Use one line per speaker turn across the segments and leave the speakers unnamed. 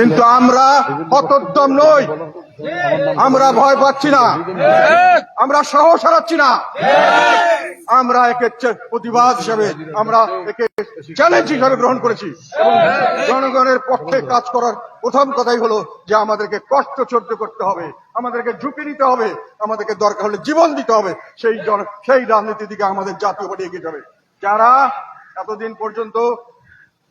কিন্তু আমরা হতোদ্যম নই। আমরা ভয় পাচ্ছি না। আমরা সাহস হারাচ্ছি না। আমরা একে প্রতিবাদ হিসেবে আমরা একে চ্যালেঞ্জ হিসাবে গ্রহণ করেছি। জনগণের পক্ষে কাজ করার প্রথম কথাই হলো যে আমাদেরকে কষ্ট সহ্য করতে হবে। আমাদেরকে ঝুঁকি নিতে হবে। আমাদেরকে দরকার হলে জীবন দিতে হবে। সেই সেই রাজনীতি দিকে আমাদের জাতীয় পার্টি এগিয়ে যাবে। যারা এতদিন পর্যন্ত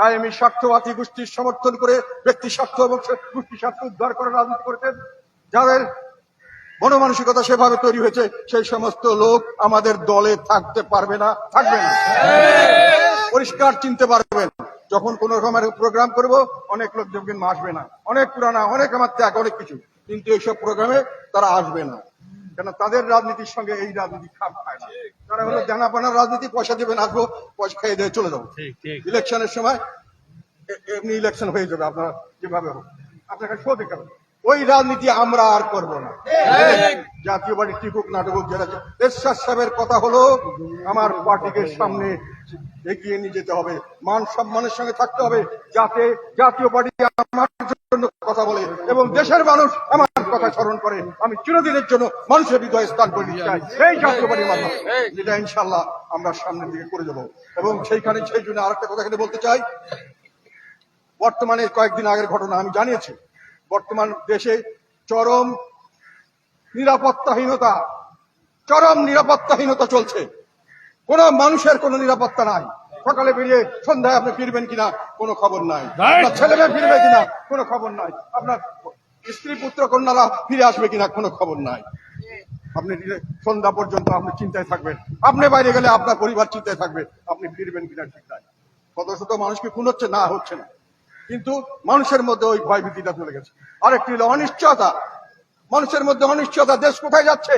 কায়েমি স্বার্থবাদী গোষ্ঠীর সমর্থন করে ব্যক্তি স্বার্থ এবং গোষ্ঠী স্বার্থ উদ্ধার করে রাজনীতি করেছেন। যাদের মনোমানসিকতা সেভাবে তৈরি হয়েছে সেই সমস্ত লোক আমাদের দলে থাকতে পারবে না থাকবে না। পরিষ্কার চিনতে পারবেন যখন কোন রকমের প্রোগ্রাম করব অনেক লোক দেখবেন আসবে না। অনেক পুরানা অনেক আমার ত্যাগ অনেক কিছু। কিন্তু এইসব প্রোগ্রামে তারা আসবে না। কেন তাদের রাজনীতির সঙ্গে এই রাজনীতি খাপ খায় না। তারা হলো জানাপানার রাজনীতি পয়সা দেবেন আসব পয়সা খেয়ে দিয়ে চলে যাব। ইলেকশনের সময় এমনি ইলেকশন হয়ে যাবে আপনারা যেভাবে হোক। আপনাকে শো দেখাবেন ওই রাজনীতি আমরা আর করব না। জাতীয় বাড়ি টিকুক নাটকুক যেটা এরশাদ সাহেবের কথা হলো আমার পার্টিকে সামনে এগিয়ে নিয়ে যেতে হবে। মান সম্মানের সঙ্গে থাকতে হবে যাতে জাতীয় পার্টি আমার জন্য কথা বলে এবং দেশের মানুষ আমার কথা স্মরণ করে। আমি চিরদিনের জন্য মানুষের হৃদয়ে স্থান করে দিতে চাই। এই জাতীয় পার্টির মাধ্যমে। যেটা ইনশাল্লাহ আমরা সামনের দিকে করে দেবো। এবং সেইখানে সেই জন্য আরেকটা কথা এখানে বলতে চাই। বর্তমানে কয়েকদিন আগের ঘটনা আমি জানিয়েছি। বর্তমান দেশে চরম নিরাপত্তাহীনতা চরম নিরাপত্তাহীনতা চলছে। কোন মানুষের কোনো নিরাপত্তা নাই। সকালে বেরিয়ে সন্ধ্যায় আপনি ফিরবেন কিনা কোনো খবর নাই। আপনার ছেলে মেয়ে ফিরবে কিনা কোনো খবর নাই। আপনার স্ত্রী পুত্র কন্যারা ফিরে আসবে কিনা কোনো খবর নাই। আপনি সন্ধ্যা পর্যন্ত আপনি চিন্তায় থাকবেন। আপনি বাইরে গেলে আপনার পরিবার চিন্তায় থাকবে আপনি ফিরবেন কিনা ঠিক নাই। শত শত মানুষকে খুন হচ্ছে না হচ্ছে না। কিন্তু মানুষের মধ্যে ওই ভয় ভীতিটা চলে গেছে। আরেকটি হলো অনিশ্চয়তা। মানুষের মধ্যে অনিশ্চয়তা দেশ কোথায় যাচ্ছে?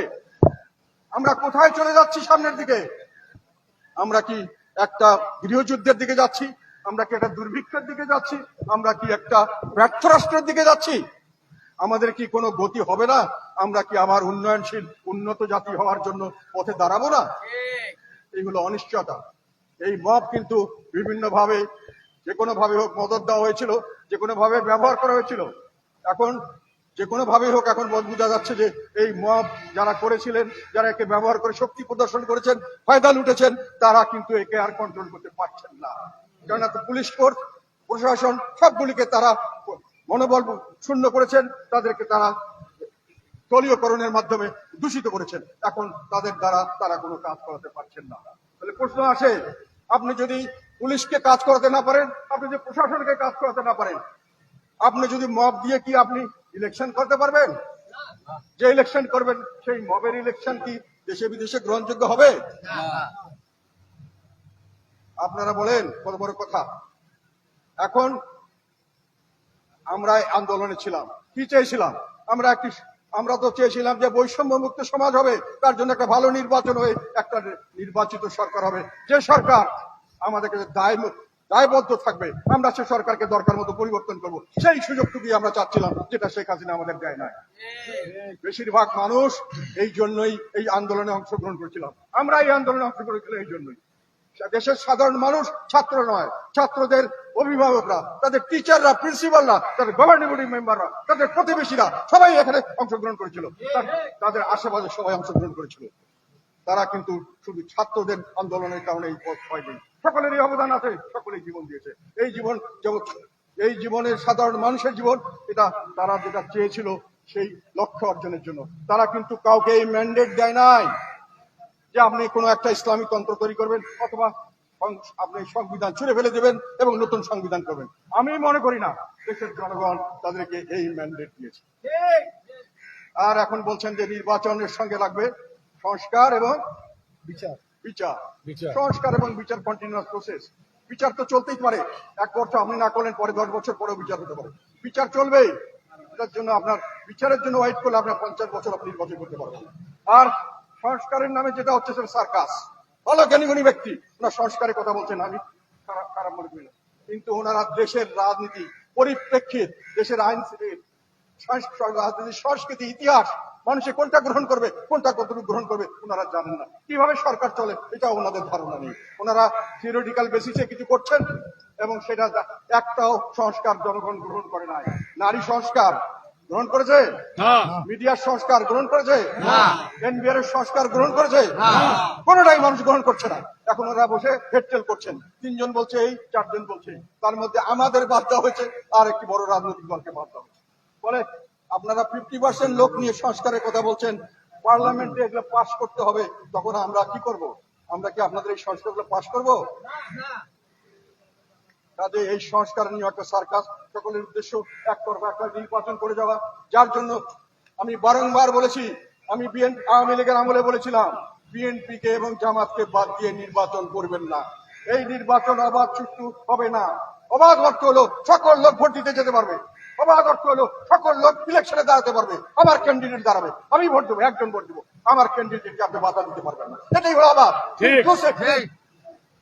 আমরা কোথায় চলে যাচ্ছি সামনের দিকে? আমরা কি একটা গৃহযুদ্ধের দিকে যাচ্ছি? আমরা কি একটা দুর্ভিক্ষের দিকে যাচ্ছি? আমরা কি একটা ব্যর্থ রাষ্ট্রের দিকে যাচ্ছি? আমাদের কি কোনো গতি হবে না? আমরা কি আবার উন্নয়নশীল উন্নত জাতি হওয়ার জন্য পথে দাঁড়াবো না? এইগুলো অনিশ্চয়তা। এই মব কিন্তু বিভিন্ন ভাবে যে কোনো ভাবে হোক মদত দেওয়া হয়েছিল, যে কোনো ভাবে ব্যবহার করা হয়েছিল। এখন যে কোনো ভাবে হোক এখন বোঝা যাচ্ছে যে এই মব যারা করেছিলেন, যারা একে ব্যবহার করে শক্তি প্রদর্শন করেছেন, ফায়দা লুটেছেন, তারা কিন্তু একে আর কন্ট্রোল করতে পারছেন না। কেননা পুলিশ ফোর্স প্রশাসন, সবগুলিকে তারা মনোবল শূন্য করেছেন, তাদেরকে তারা দলীয়করণের মাধ্যমে দূষিত করেছেন। এখন তাদের দ্বারা তারা কোনো কাজ করাতে পারছেন না। তাহলে প্রশ্ন আসে আপনি যদি পুলিশকে কাজ করাতে না পারেন, আপনি যদি প্রশাসনকে কাজ করাতে না পারেন, আপনি যদি মব দিয়ে কি আপনি ইলেকশন করতে পারবেন? যে ইলেকশন করবেন, সেই মবের ইলেকশন কি দেশে বিদেশে গ্রহণযোগ্য হবে? আপনারা বলেন, কত বড় কথা। এখন আমরা আন্দোলনে ছিলাম। কি চেয়েছিলাম? আমরা একটি আমরা তো চেয়েছিলাম যে বৈষম্য মুক্ত সমাজ হবে, তার জন্য একটা ভালো নির্বাচন হয়ে একটা নির্বাচিত সরকার হবে। যে সরকার আমাদেরকে দায় দায়বদ্ধ থাকবে, আমরা সে সরকারকে দরকার মতো পরিবর্তন করব। সেই সুযোগটুকুই আমরা চাচ্ছিলাম, যেটা শেখ হাসিনা আমাদের দেয় না বেশিরভাগ মানুষ এই জন্যই এই আন্দোলনে অংশগ্রহণ করেছিলাম। আমরা এই আন্দোলনে অংশগ্রহণ করেছিলাম এই জন্যই। দেশের সাধারণ মানুষ ছাত্র নয়, ছাত্রদের অভিভাবকরা, তাদের টিচাররা প্রিন্সিপালরা তাদের গভর্নিং বডি মেম্বাররা তাদের প্রতিবেশীরা, সবাই এখানে অংশগ্রহণ করেছিল। তাদের আশেপাশে সবাই অংশগ্রহণ করেছিল। তারা কিন্তু শুধু ছাত্রদের আন্দোলনের কারণে এই পথ হয়নি সকলেরই অবদান আছে, সকলেই জীবন দিয়েছে। এই জীবন যেমন এই জীবনের সাধারণ মানুষের জীবন, এটা তারা যেটা চেয়েছিল সেই লক্ষ্য অর্জনের জন্য। তারা কিন্তু কাউকে এই ম্যান্ডেট দেয় নাই। যে আপনি কোনো একটা ইসলামী তন্ত্র তৈরি করবেন অথবা আপনি সংবিধান ছুড়ে ফেলে দেবেন এবং নতুন সংবিধান করবেন। আমি মনে করি না। দেশের জনগণ তাদেরকে এই ম্যান্ডেট দিয়েছে। আর এখন বলছেন যে নির্বাচনের সঙ্গে লাগবে সংস্কার এবং
বিচার।
বিচার।
বিচার।
সংস্কার এবং বিচার কন্টিনিউয়াস প্রসেস বিচার তো চলতেই পারে। এক বছর আপনি না করলেন পরে দশ বছর পরেও বিচার হতে পারে। বিচার চলবেই। এটার জন্য আপনার বিচারের জন্য ওয়েট করলে আপনার পঞ্চাশ বছর আপনি নির্বাচন করতে পারবেন। আর সংস্কারের নামে যেটা হচ্ছে সেটা সার্কাস। ভালো জ্ঞানীগুণী ব্যক্তি। ওনার সংস্কারের কথা বলছেন আমি। খারাপ খারাপ মনে করি না। কিন্তু ওনারা দেশের রাজনীতি পরিপ্রেক্ষিত, দেশের আইন রাজনীতি সংস্কৃতি, ইতিহাস, মানুষে কোনটা গ্রহণ করবে, কোনটা কতটুকু গ্রহণ করবে, ওনারা জানেন না। কীভাবে সরকার চলে এটা ওনাদের ধারণা নেই। ওনারা থিওরিটিক্যাল বেসিসে কিছু করছেন এবং সেটা একটাও সংস্কার জনগণ গ্রহণ করে নাই। নারী সংস্কার গ্রহণ করেছে? মিডিয়ার সংস্কার গ্রহণ করেছে? এনবিআর এর সংস্কার গ্রহণ করেছে? কোনটাই মানুষ গ্রহণ করছে না। এখন ওরা বসে হেডটেল করছেন। তিনজন বলছে এই চারজন বলছে তার মধ্যে আমাদের বাদ দেওয়া হয়েছে আর একটি বড় রাজনৈতিক দলকে বাদ দেওয়া হয়েছে। বলে আপনারা ফিফটি পার্সেন্ট লোক নিয়ে সংস্কারের কথা বলছেন পার্লামেন্টে এগুলো পাশ করতে হবে তখন আমরা কি করব? আমরা কি আপনাদের এই সংস্কারগুলো পাশ করব? কাজে এই সংস্কার নিয়ে একটা সার্কাস সকলের উদ্দেশ্য একতরফা একটা নির্বাচন করে যাওয়া। যার জন্য আমি বারংবার বলেছি আমি বিএন আওয়ামী লীগের আমলে বলেছিলাম বিএনপি কে এবং জামাতকে বাদ দিয়ে নির্বাচন করবেন না। এই নির্বাচন অবাধ সুষ্ঠু হবে না। অবাধ অর্থ হলো সকল লোক ভোট দিতে যেতে পারবে। অবাধ অর্থ হলো সকল লোক ইলেকশনে দাঁড়াতে পারবে। আমার ক্যান্ডিডেট দাঁড়াবে। আমি ভোট দেবো একজন ভোট দেবো। আমার ক্যান্ডিডেটকে আপনি বাধা দিতে পারবেন না। এটাই হলো অবাধ।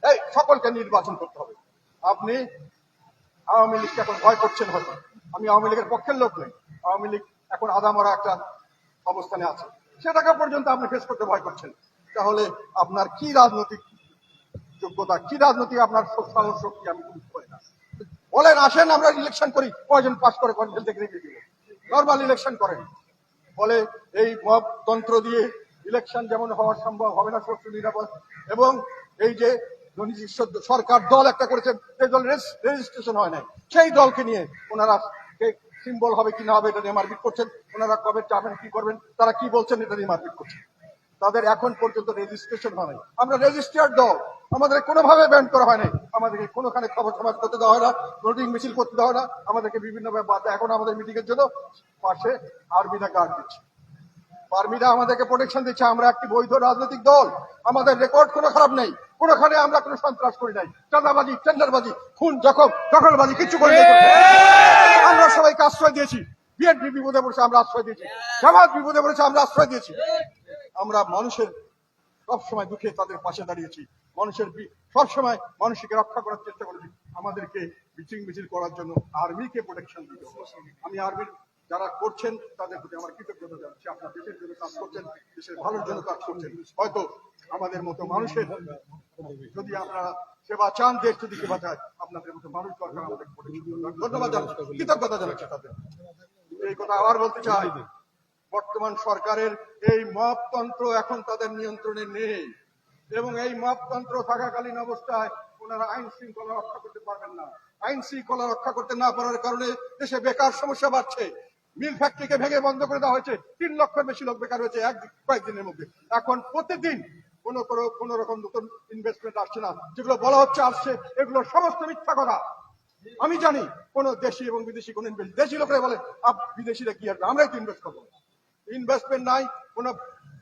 এই সকলকে নির্বাচন করতে হবে। আপনি আওয়ামী লীগকে এখন ভয় করছেন হয়তো। আমি আওয়ামী লীগের পক্ষের লোক নই। আওয়ামী লীগ এখন আদামরা একটা অবস্থানে আছে। সেটাকে পর্যন্ত আপনি ফেস করতে ভয় করছেন। তাহলে আপনার কি রাজনৈতিক যোগ্যতা, কি রাজনৈতিক আপনার শক্তি আমি পারি না। বলেন, আসেন, আমরা ইলেকশন করি। কয়জন পাস করে, কয়জন থেকে রেখে দিব? নর্মাল ইলেকশন করেন। ফলে এই মব তন্ত্র দিয়ে ইলেকশন যেমন হওয়া সম্ভব, হবে না সুষ্ঠু নিরাপদ। এবং এই যে সরকার দল একটা করেছেন, সেই দল রেজিস্ট্রেশন হয় নাই। সেই দলকে নিয়ে ওনারা সিম্বল হবে কি না হবে এটা নিয়ে মারপিট করছেন। ওনারা কবে যাবেন, কি করবেন, তারা কি বলছেন এটা নিয়ে মারপিট করছেন। তাদের এখন পর্যন্ত রেজিস্ট্রেশন হয় আমরা রেজিস্টার্ড দল, আমাদের কোনোভাবে ব্যান করা হয় নাই। আমাদেরকে কোনোখানে খবর সমাজ করতে দেওয়া হয় না নোটিং মিছিল করতে দেওয়া হয় না। আমাদেরকে বিভিন্নভাবে ব্যাপার, এখন আমাদের মিটিংয়ের জন্য পাশে আর্মিরা গার্ড দিচ্ছে। আর্মিরা আমাদেরকে প্রোটেকশন দিচ্ছে, আমরা একটি বৈধ রাজনৈতিক দল। আমাদের রেকর্ড কোনো খারাপ নেই। কোনোখানে আমরা কোনো সন্ত্রাস করি নাই। চাঁদাবাজি টেন্ডারবাজি খুন, জখম, দখলবাজি, কিছু করি আমরা সবাইকে আশ্রয় দিয়েছি। বিএনপি বিপদে পড়েছে, আমরা আশ্রয় দিয়েছি। জামাত বিপদে পড়েছে, আমরা আশ্রয় দিয়েছি। আমরা মানুষের সবসময় দুঃখে তাদের পাশে দাঁড়িয়েছি। মানুষের সবসময় মানুষকে রক্ষা করার চেষ্টা করেছি। আমাদেরকে মিছিল মিছিল করার জন্য আর্মিকে প্রোটেকশন দিতে আমি আর্মির যারা করছেন তাদের প্রতি আমার কৃতজ্ঞতা জানাচ্ছি। আপনার দেশের জন্য কাজ করছেন, দেশের ভালোর জন্য কাজ করছেন। হয়তো আমাদের মতো মানুষের যদি আপনারা সেবা চান, দেশ যদি সেবা চায়, আপনাদের মতো মানুষ দরকার আমাদের ধন্যবাদ জানাচ্ছি, কৃতজ্ঞতা জানাচ্ছি তাদের। এই কথা আবার বলতে চাই, বর্তমান সরকারের এই মপতন্ত্র এখন তাদের নিয়ন্ত্রণে নেই এবং এই মপতন্ত্র থাকাকালীন অবস্থায় ওনারা আইন শৃঙ্খলা রক্ষা করতে পারবেন না। আইন শৃঙ্খলা রক্ষা করতে না পারার কারণে দেশে বেকার সমস্যা বাড়ছে। মিল ফ্যাক্টরিকে ভেঙে বন্ধ করে দেওয়া হয়েছে। তিন লক্ষের বেশি লোক বেকার হয়েছে এক কয়েকদিনের মধ্যে। এখন প্রতিদিন কোন কোনো রকম নতুন ইনভেস্টমেন্ট আসছে না। যেগুলো বলা হচ্ছে আসছে, এগুলো সমস্ত মিথ্যা কথা। আমি জানি কোন দেশি এবং বিদেশি কোন ইনভেস্ট দেশি লোকেরা বলে বিদেশিরা কি আসবে আমরাই তো ইনভেস্ট করব? ইনভেস্টমেন্ট নাই, কোন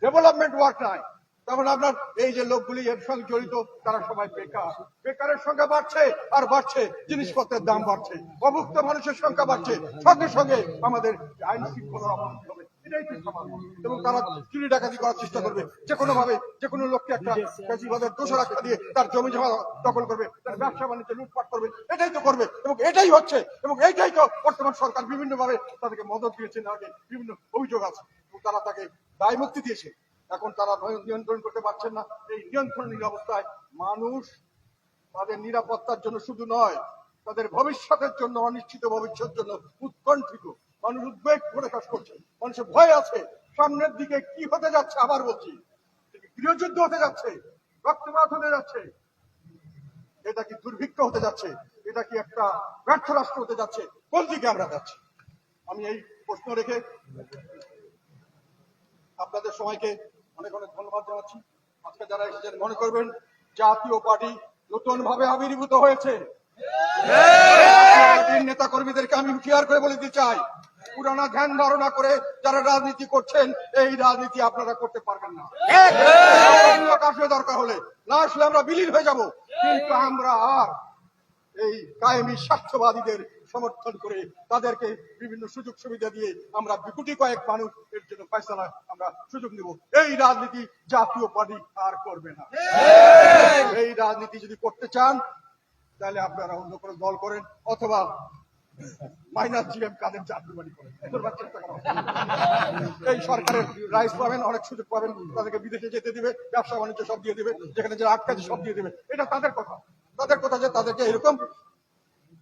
ডেভেলপমেন্ট ওয়ার্ক নাই। তখন আপনার এই যে লোকগুলি এর সঙ্গে জড়িত, তারা সবাই বেকার। বেকারের সংখ্যা বাড়ছে আর বাড়ছে, জিনিসপত্রের দাম বাড়ছে। অভুক্ত মানুষের সংখ্যা বাড়ছে। সঙ্গে সঙ্গে আমাদের আইন শৃঙ্খলার অবনতি হবে। এবং তারা চুরি ডাকাতি করার চেষ্টা করবে। যে কোনো ভাবে যে কোনো লোককে একটা ফ্যাসিবাদের দোষর আখ্যা দিয়ে তার জমি জমা দখল করবে, তার ব্যবসা বাণিজ্য লুটপাট করবে, এটাই তো করবে। এবং এটাই হচ্ছে, এবং এইটাই তো বর্তমান সরকার বিভিন্ন ভাবে তাদেরকে মদত দিয়েছে। না বিভিন্ন অভিযোগ আছে। এবং তারা তাকে দায় মুক্তি দিয়েছে। এখন তারা নিয়ন্ত্রণ করতে পারছেন না। এই নিয়ন্ত্রণহীন অবস্থায় মানুষ তাদের নিরাপত্তার জন্য শুধু নয়, তাদের ভবিষ্যতের জন্য, অনিশ্চিত ভবিষ্যতের জন্য উৎকণ্ঠিত। মানুষ উদ্বেগ প্রকাশ করছে। মানুষের ভয় আছে, সামনের দিকে কি হতে যাচ্ছে আবার বলছি। গৃহযুদ্ধ হতে যাচ্ছে, রক্তপাত হতে যাচ্ছে। এটা কি দুর্ভিক্ষ হতে যাচ্ছে? এটা কি একটা ব্যর্থ রাষ্ট্র হতে যাচ্ছে? কোন দিকে আমরা যাচ্ছি? আমি এই প্রশ্ন রেখে আপনাদের সবাইকে অনেক অনেক ধন্যবাদ জানাচ্ছি। আজকে যারা এসেছেন মনে করবেন জাতীয় পার্টি নতুন ভাবে আবির্ভূত হয়েছে। নেতা কর্মীদেরকে আমি হুঁশিয়ার করে বলে দিতে চাই পুরানা ধ্যান ধারণা করে যারা রাজনীতি করছেন এই রাজনীতি আপনারা করতে পারবেন না। আসবে দরকার হলে না আসলে আমরা বিলীন হয়ে যাব কিন্তু আমরা আর এই কায়েমি স্বার্থবাদীদের সমর্থন করে তাদেরকে বিভিন্ন সুযোগ সুবিধা দিয়ে আমরা কোটি কয়েক মানুষ এর জন্য ফয়সালা আমরা সুযোগ নিব। এই রাজনীতি জাতীয় পার্টি আর করবে না। এই রাজনীতি যদি করতে চান, তাহলে আপনারা অন্য কোনো দল করেন অথবা মাইনাস জিএম কাদের চাকরি বাড়ি করে তোর বাচ্চা একটা কথা। এই সরকারের রাইস পাবেন, অনেক সুযোগ পাবেন, তাদেরকে বিদেশে যেতে দিবে ব্যবসা বাণিজ্য সব দিয়ে দিবে, যেখানে যে আটকাছে সব দিয়ে দিবে। এটা তাদের কথা। তাদের কথা যে তাদেরকে এরকম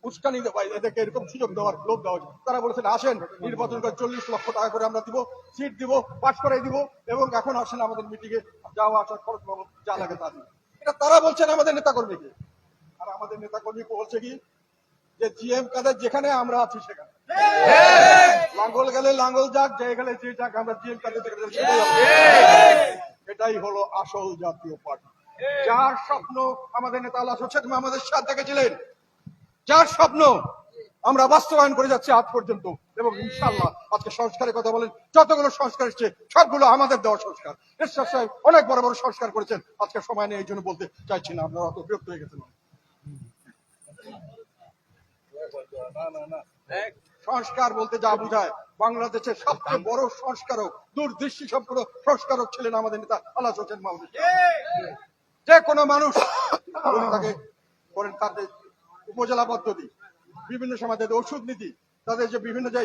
উস্কানি এদেরকে এরকম সুযোগ দেওয়ার লোভ দেওয়া তারা বলেছেন, আসেন, নির্বাচন করে চল্লিশ লক্ষ টাকা করে আমরা দিব, সিট দিব, পাশ করে দিব এবং এখন আসেন আমাদের মিটিংয়ে যাওয়া আসার খরচ যা লাগে তা এটা তারা বলছেন আমাদের নেতা কর্মীকে আর আমাদের নেতা কর্মী বলছে কি, যে জিএম কাদের যেখানে আমরা আছি সেখানে। লাঙ্গল গেলে লাঙ্গল যাক, যে গেলে যে যাক, আমরা জিএম কাদের। এটাই হলো আসল জাতীয় পার্টি। যার স্বপ্ন আমাদের নেতা আল্লাহ আমাদের সাথে দেখেছিলেন যার স্বপ্ন আমরা বাস্তবায়ন করে যাচ্ছি আজ পর্যন্ত, এবং ইনশাল্লাহ আজকে সংস্কারের কথা বলেন, যতগুলো সংস্কার এসছে, সবগুলো আমাদের দেওয়া সংস্কার। এরশাদ সাহেব অনেক বড় বড় সংস্কার করেছেন, আজকে সময় নেই, এই জন্য বলতে চাইছি না, আপনারা অত বিরক্ত হয়ে গেছেন। সংস্কার বলতে যা বোঝায়, বাংলাদেশের সবচেয়ে বড় সংস্কারক, দূরদৃষ্টি সম্পূর্ণ সংস্কারক ছিলেন আমাদের নেতা আল্লাহ হোসেন মাহমুদ যে কোনো মানুষ তাকে, করেন তাদের উপজেলা পদ্ধতি, বিভিন্ন সময় তাদের ওষুধ নীতি, তাদের যে বিভিন্ন যে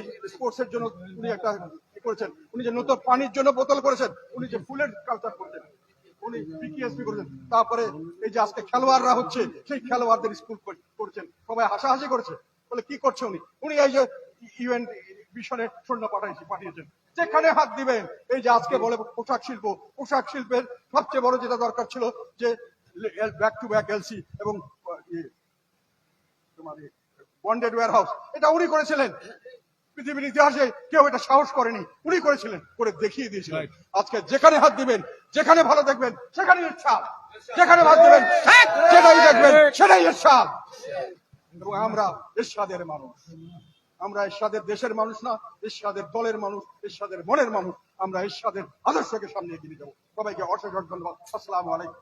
জন্য উনি একটা করেছেন, উনি যে নতুন পানির জন্য বোতল করেছেন, উনি যে ফুলের কালচার করেছেন, উনি করেছেন, তারপরে এই যে আজকে খেলোয়াড়রা হচ্ছে, সেই খেলোয়াড়দের স্কুল করেছেন, সবাই হাসাহাসি করেছে, বলে কি করছে উনি? উনি এই যে ইউএন সৈন্য পাঠিয়েছেন, যেখানে হাত দিবেন, এই যে আজকে বলে পোশাক শিল্প, পোশাক শিল্পের সবচেয়ে বড় যেটা দরকার ছিল যে ব্যাক টু ব্যাক এলসি এবং তোমার বন্ডেড ওয়ার হাউস এটা উনি করেছিলেন। পৃথিবীর ইতিহাসে কেউ এটা সাহস করেনি। উনি করেছিলেন করে দেখিয়ে দিয়েছিলেন। আজকে যেখানে হাত দিবেন যেখানে ভালো দেখবেন সেখানে ইচ্ছা। যেখানে হাত দিবেন যেটাই দেখবেন সেটাই ইচ্ছা। এবং আমরা এরশাদের মানুষ। আমরা এরশাদের দেশের মানুষ না এরশাদের দলের মানুষ এরশাদের মনের মানুষ। আমরা এরশাদের আদর্শকে সামনে এগিয়ে যাব। সবাইকে অসংখ্য ধন্যবাদ। আসসালামু আলাইকুম।